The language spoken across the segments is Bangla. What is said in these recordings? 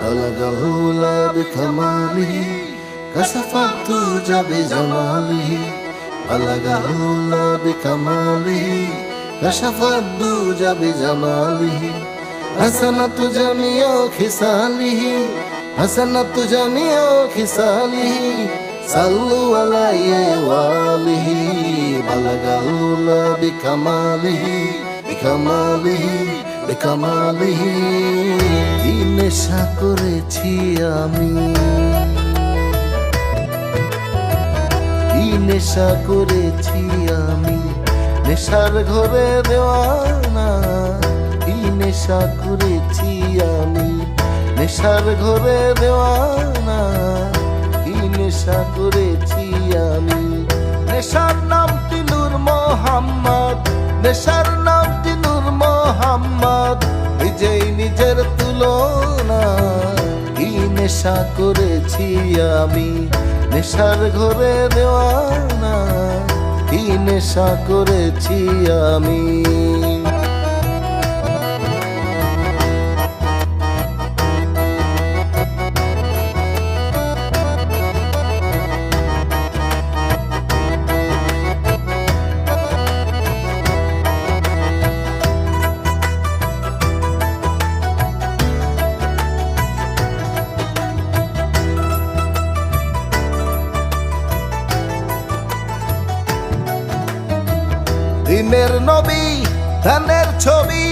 بلغه لا بكماله كشف الدجى بجماله بلغه لا بكماله كشف الدجى بجماله حسنت جميع خصاله حسنت جميع خصاله صلوا عليه وآله بلغه لا بكماله বেকামালিহি বেকামালিহি কি নেশা করেছি আমি। কি নেশা করেছি আমি, নেশার ঘরে দেওয়ানা। কি নেশা করেছি আমি, নেশার ঘরে দেওয়ানা। কি নেশা করেছি আমি, নেশার নাম তিলুর মোহাম্মদ, নেশার নাম তুলনা কি নেশা করেছি আমি? নেশার ঘরে দেওয়ানা কি নেশা করেছি আমি? দিনের নবী ধানের ছবি।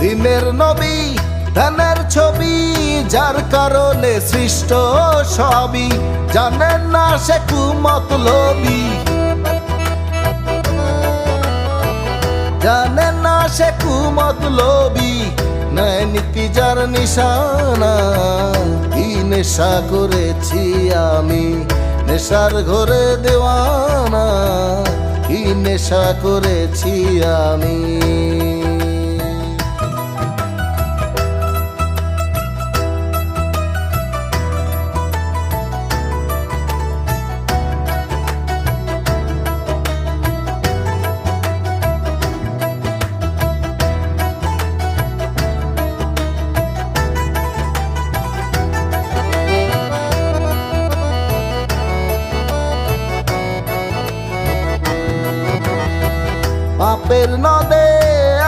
দিনের নবী ধানের ছবি, যার কারণে সৃষ্ট সবই। জানেন না সে কুমত লবি জানেন না সে কুমত লবি নয় নীতি নিশানা কি নেশা করেছি আমি? নেশার ঘরে দেওয়ানা কি নেশা করেছি আমি? পাপের নদে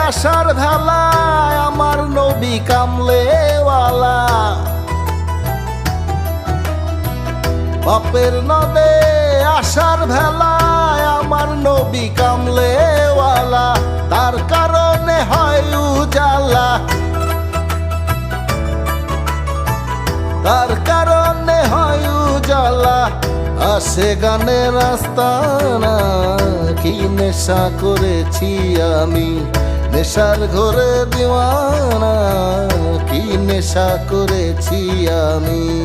আসার ভেলায় আমার নবী কামলেওয়ালা। পাপের নদে আসার ভেলায় আমার নবী কামলেওয়ালা। তার কারণে হয় উজালা। তার কারণে হয় উজালা। আসে রাস্তা না কি নেশা করেছি আমি? নেশার ঘরে দিওয়ানা কি নেশা করেছি আমি?